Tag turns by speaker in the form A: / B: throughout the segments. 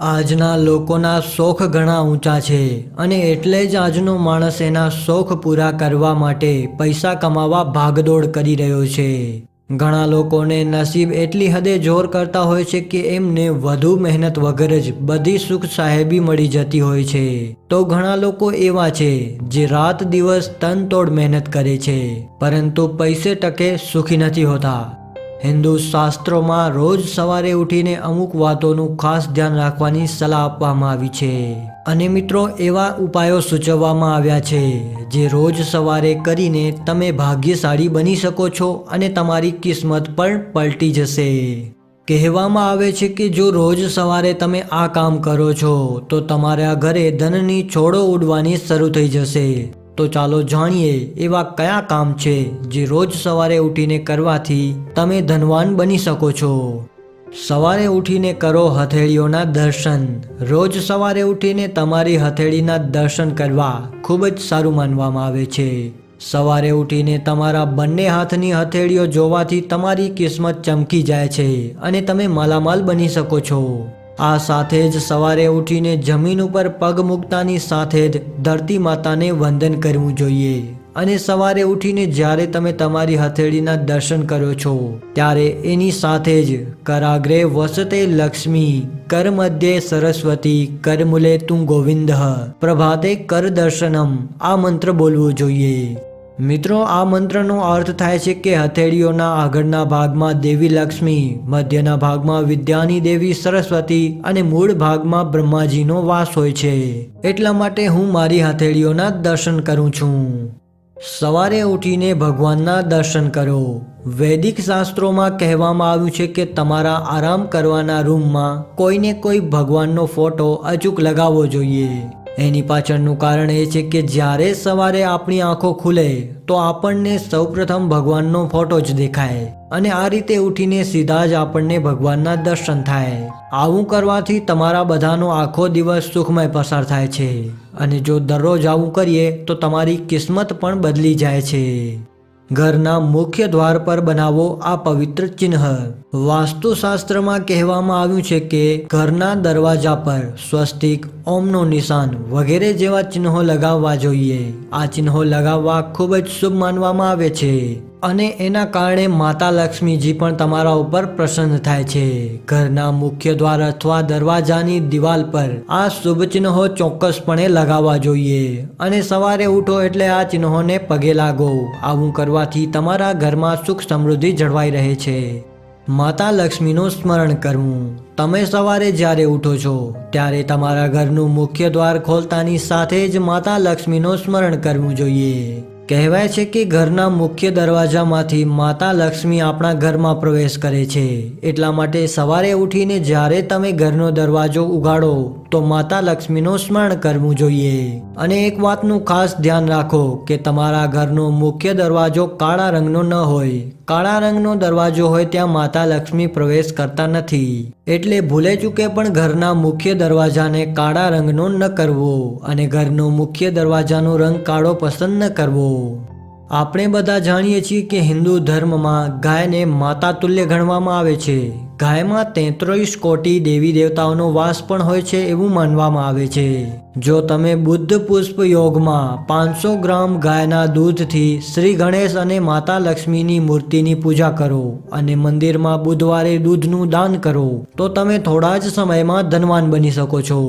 A: આજના લોકોના શોખ ઘણા ઊંચા છે અને એટલે જ આજનો માણસ એના શોખ પૂરા કરવા માટે પૈસા કમાવા ભાગદોડ કરી રહ્યો છે. ઘણા લોકોને નસીબ એટલી હદે જોર કરતા હોય છે કે એમને વધુ મહેનત વગર જ બધી સુખ સાહેબી મળી જતી હોય છે. તો ઘણા લોકો એવા છે જે રાત દિવસ તનતોડ મહેનત કરે છે, પરંતુ પૈસે ટકે સુખી નથી હોતા. હિન્દુ શાસ્ત્રોમાં રોજ સવારે ઉઠીને અમુક વાતોનું ખાસ ધ્યાન રાખવાની સલાહ આપવામાં આવી છે. અને મિત્રો, એવા ઉપાયો સૂચવવામાં આવ્યા છે, જે રોજ સવારે કરીને તમે ભાગ્યશાળી બની શકો છો અને તમારી કિસ્મત પણ પલટી જશે. કહેવામાં આવે છે કે જો રોજ સવારે તમે આ કામ કરો છો, તો તમારા ઘરે ધનની છોડો ઉડવાની શરૂ થઈ જશે. તો ચાલો જાણીએ એવા કયા કામ છે જે રોજ સવારે ઉઠીને કરવાથી તમે ધનવાન બની શકો છો. સવારે ઉઠીને કરો હથેળીઓના દર્શન. રોજ સવારે ઉઠીને તમારી હથેળીના દર્શન કરવા ખૂબ જ સારું માનવામાં આવે છે. સવારે ઉઠીને તમારા બંને હાથની હથેળીઓ જોવાથી તમારી કિસ્મત ચમકી જાય છે અને તમે માલામાલ બની શકો છો. આ સાથે જ સવારે ઉઠીને જમીન ઉપર પગ મૂકતાની સાથે જ ધરતી માતાને વંદન કરવું જોઈએ. અને સવારે ઉઠીને જ્યારે તમે તમારી હથેળીના દર્શન કરો છો, ત્યારે એની સાથે જ કરાગ્રે વસતે લક્ષ્મી, કર મધ્યે સરસ્વતી કરમૂલે તું ગોવિંદ. પ્રભાતે કર દર્શનમ આ મંત્ર બોલવું જોઈએ. મિત્રો, આ મંત્રનો અર્થ થાય છે કે હથેળીઓના આગળના ભાગમાં દેવી લક્ષ્મી, મધ્યના ભાગમાં વિદ્યાની દેવી સરસ્વતી અને મૂળ ભાગમાં બ્રહ્માજીનો વાસ હોય છે. એટલા માટે હું મારી હથેળીઓના દર્શન કરું છું. સવારે ઉઠીને ભગવાનના દર્શન કરો. વૈદિક શાસ્ત્રોમાં કહેવામાં આવ્યું છે કે તમારા આરામ કરવાના રૂમમાં કોઈને કોઈ ભગવાનનો ફોટો અચૂક લગાવવો જોઈએ. એની પાછળનું કારણ એ છે કે જ્યારે સવારે આપણી આંખો ખુલે, તો આપણને સૌપ્રથમ ભગવાનનો ફોટો જ દેખાય અને આ રીતે ઉઠીને સીધા જ આપણને ભગવાનના દર્શન થાય. આવું કરવાથી તમારા બધાનો આખો દિવસ સુખમય પસાર થાય છે અને જો દરરોજ આવું કરીએ, તો તમારી કિસ્મત પણ બદલી જાય છે. ઘરના મુખ્ય દ્વાર પર બનાવો આ પવિત્ર ચિહ્ન. વાસ્તુશાસ્ત્રમાં કહેવામાં આવ્યું છે કે ઘરના દરવાજા પર સ્વસ્તિક, ઓમનો નિશાન વગેરે જેવા ચિહ્નો લગાવવા જોઈએ. આ ચિહ્નો લગાવવા ખૂબ જ શુભ માનવામાં આવે છે. અને એના કારણે માતા લક્ષ્મીજી પણ તમારા ઉપર પ્રસન્ન થાય છે. ઘરના મુખ્ય દ્વાર અથવા દરવાજાની દિવાલ પર આ શુભ ચિહ્નો ચોક્કસપણે લગાવવા જોઈએ અને સવારે ઉઠો એટલે આ ચિહ્નોને પગે લાગો. આવું કરવાથી તમારા ઘરમાં સુખ સમૃદ્ધિ જળવાઈ રહે છે. માતા લક્ષ્મીનું સ્મરણ કરવું. તમે સવારે જ્યારે ઉઠો છો, ત્યારે તમારા ઘરનું મુખ્ય દ્વાર ખોલતાની સાથે જ માતા લક્ષ્મીનું સ્મરણ કરવું જોઈએ. કહેવાય છે કે ઘરના મુખ્ય દરવાજામાંથી માતા લક્ષ્મી આપણા ઘરમાં પ્રવેશ કરે છે. એટલા માટે સવારે ઉઠીને જ્યારે તમે ઘરનો દરવાજો ઉગાડો, તો માતા લક્ષ્મીનું સ્મરણ કરવું જોઈએ. અને એક વાતનું ખાસ ધ્યાન રાખો કે તમારા ઘરનો મુખ્ય દરવાજો કાળા રંગનો ન હોય. કાળા રંગનો દરવાજો હોય ત્યાં માતા લક્ષ્મી પ્રવેશ કરતા નથી. એટલે ભૂલે ચૂકે પણ ઘરના મુખ્ય દરવાજાને કાળા રંગનો ન કરવો અને ઘરનો મુખ્ય દરવાજાનો રંગ કાળો પસંદ ન કરવો. આપણે બધા જાણીએ છીએ કે હિન્દુ ધર્મમાં ગાયને માતા તુલ્ય ગણવામાં આવે છે. ગાયમાં તેત્રીસ કોટી દેવી દેવતાઓનો વાસ પણ હોય છે એવું માનવામાં આવે છે. જો તમે બુદ્ધ પુષ્પ યોગમાં પાંચસો ગ્રામ ગાયના દૂધથી શ્રી ગણેશ અને માતા લક્ષ્મીની મૂર્તિની પૂજા કરો અને મંદિરમાં બુધવારે દૂધનું દાન કરો, તો તમે થોડા જ સમયમાં ધનવાન બની શકો છો.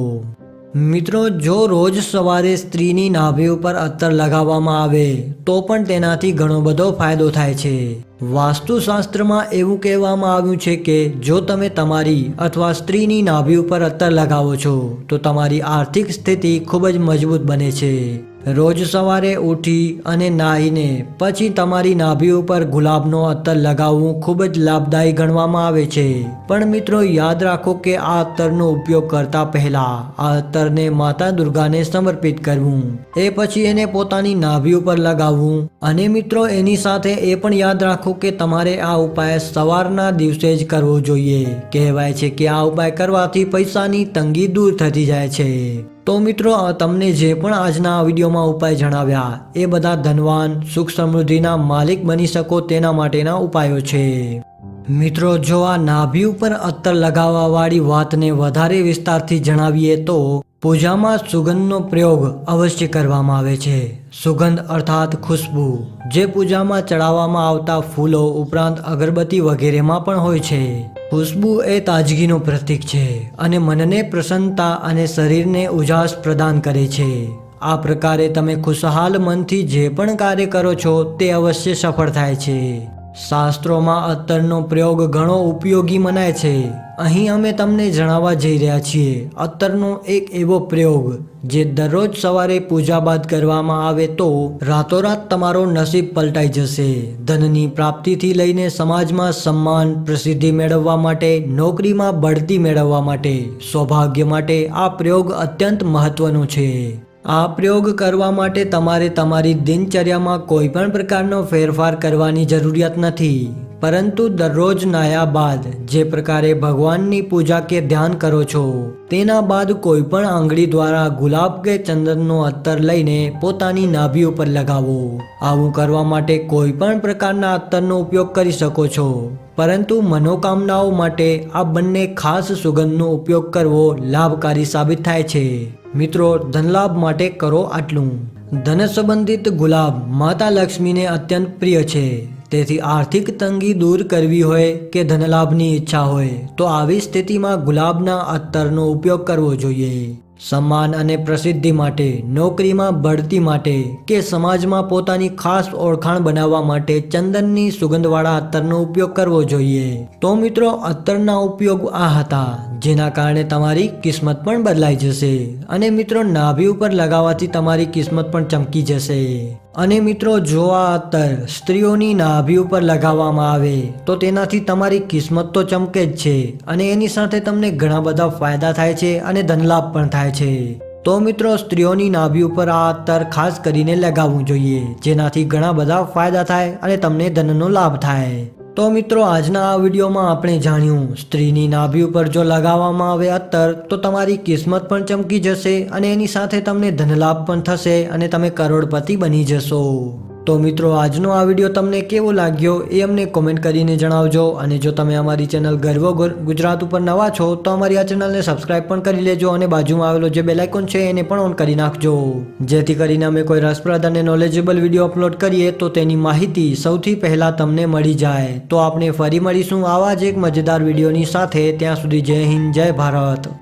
A: મિત્રો, જો રોજ સવારે સ્ત્રીની નાભી ઉપર અત્તર લગાવવામાં આવે, તો પણ તેનાથી ઘણો બધો ફાયદો થાય છે. વાસ્તુશાસ્ત્રમાં એવું કહેવામાં આવ્યું છે કે, જો તમે તમારી અથવા સ્ત્રીની નાભી ઉપર અત્તર લગાવો છો, તો તમારી આર્થિક સ્થિતિ ખૂબ જ મજબૂત બને છે. રોજ સવારે ઉઠી અને નાહીને પછી તમારી નાભી ઉપર ગુલાબનો અત્તર લગાવવું ખૂબ જ લાભદાયી ગણવામાં આવે છે. પણ મિત્રો, યાદ રાખો કે આ અત્તરનો ઉપયોગ કરતા પહેલા આ અત્તરને માતા દુર્ગાને સમર્પિત કરવું, એ પછી એને પોતાની નાભી ઉપર લગાવવું. અને મિત્રો, એની સાથે એ પણ યાદ રાખો કે તમારે આ ઉપાય સવારના દિવસે જ કરવો જોઈએ. કહેવાય છે કે આ ઉપાય કરવાથી પૈસાની તંગી દૂર થતી જાય છે. તો મિત્રો તમને જે પણ આજના વિડીયોમાં ઉપાય જણાવ્યા, એ બધા ધનવાન, સુખ સમૃદ્ધિના માલિક બની શકો તેના માટેના ઉપાયો છે. મિત્રો, જો આ નાભી ઉપર અત્તર લગાવવાવાળી વાતને વધારે વિસ્તારથી જણાવીએ તો, પૂજામાં સુગંધનો પ્રયોગ અવશ્ય કરવામાં આવે છે. સુગંધ અર્થાત ખુશ્બુ, જે પૂજામાં ચડાવવામાં આવતા ફૂલો ઉપરાંત અગરબત્તી વગેરેમાં પણ હોય છે. ખુશ્બુ એ તાજગીનું પ્રતીક છે અને મનને પ્રસન્નતા અને શરીરને ઉજાસ પ્રદાન કરે છે. આ પ્રકારે તમે ખુશહાલ મનથી જે પણ કાર્ય કરો છો તે અવશ્ય સફળ થાય છે. શાસ્ત્રોમાં અત્તરનો પ્રયોગ ઘણો ઉપયોગી મનાય છે. અહીં અમે તમને જણાવવા જઈ રહ્યા છીએ. અત્તરનો એક એવો પ્રયોગ, જે દરરોજ સવારે પૂજા બાદ કરવામાં આવે તો રાતોરાત તમારો નસીબ પલટાઈ જશે. ધનની પ્રાપ્તિથી લઈને સમાજમાં સન્માન, પ્રસિદ્ધિ મેળવવા માટે, નોકરીમાં બઢતી મેળવવા માટે, સૌભાગ્ય માટે આ પ્રયોગ અત્યંત મહત્વનો છે. આ પ્રયોગ કરવા માટે તમારે તમારી દિનચર્યામાં કોઈ પણ પ્રકારનો ફેરફાર કરવાની જરૂરિયાત નથી. પરંતુ દરરોજ નાયા બાદ જે પ્રકારે ભગવાનની પૂજા કે ધ્યાન કરો છો, તેના બાદ કોઈ પણ આંગળી દ્વારા ગુલાબ કે ચંદનનો અત્તર લઈને પોતાની નાભી ઉપર લગાવો. આવું કરવા માટે કોઈ પણ પ્રકારના અત્તરનો ઉપયોગ કરી શકો છો. પરંતુ મનોકામનાઓ માટે આ બંને ખાસ સુગંધનો ઉપયોગ કરવો લાભકારી સાબિત થાય છે. મિત્રો, ધનલાભ માટે કરો આટલું. ધન સંબંધિત ગુલાબ માતા લક્ષ્મીને અત્યંત પ્રિય છે. તેથી આર્થિક તંગી દૂર કરવી હોય કે ધનલાભની ઈચ્છા હોય, તો આવી સ્થિતિમાં ગુલાબના અત્તરનો ઉપયોગ કરવો જોઈએ. સન્માન અને પ્રસિદ્ધિ માટે, નોકરીમાં બઢતી માટે કે સમાજમાં પોતાની ખાસ ઓળખાણ બનાવવા માટે ચંદનની સુગંધવાળા અત્તરનો ઉપયોગ કરવો જોઈએ. તો મિત્રો અત્તરના ઉપયોગ આ હતા, જેના કારણે તમારી કિસ્મત પણ બદલાઈ જશે અને મિત્રો, નાભી ઉપર લગાવવાથી તમારી કિસ્મત પણ ચમકી જશે. અને મિત્રો, જો આ અત્તર સ્ત્રીઓની નાભી ઉપર લગાવવામાં આવે, તો તેનાથી તમારી કિસ્મત તો ચમકે જ છે અને એની સાથે તમને ઘણા બધા ફાયદા થાય છે અને ધનલાભ પણ થાય છે. તો મિત્રો, સ્ત્રીઓની નાભી ઉપર આ અત્તર ખાસ કરીને લગાવવું જોઈએ, જેનાથી ઘણા બધા ફાયદા થાય અને તમને ધનનો લાભ થાય. તો મિત્રો, આજના આ વિડીયોમાં આપણે જાણ્યું, સ્ત્રીની નાભી ઉપર જો લગાવવામાં આવે અત્તર, તો તમારી કિસ્મત પણ ચમકી જશે અને એની સાથે તમને ધનલાભ પણ થશે અને તમે કરોડપતિ બની જશો. તો મિત્રો, આજનો આ વીડિયો તમને કેવો લાગ્યો એ અમને કોમેન્ટ કરીને જણાવજો. અને જો તમે અમારી ચેનલ ગર્વ ગુજરાત ઉપર નવા છો, તો અમારી આ ચેનલને સબસ્ક્રાઇબ પણ કરી લેજો અને બાજુમાં આવેલો જે બેલાઇકોન છે એને પણ ઓન કરી નાખજો. જેથી કરીને અમે કોઈ રસપ્રદ અને નોલેજેબલ વીડિયો અપલોડ કરીએ તો તેની માહિતી સૌથી પહેલાં તમને મળી જાય. તો આપણે ફરી મળીશું આવા જ એક મજેદાર વિડીયોની સાથે. ત્યાં સુધી જય હિન્દ, જય ભારત.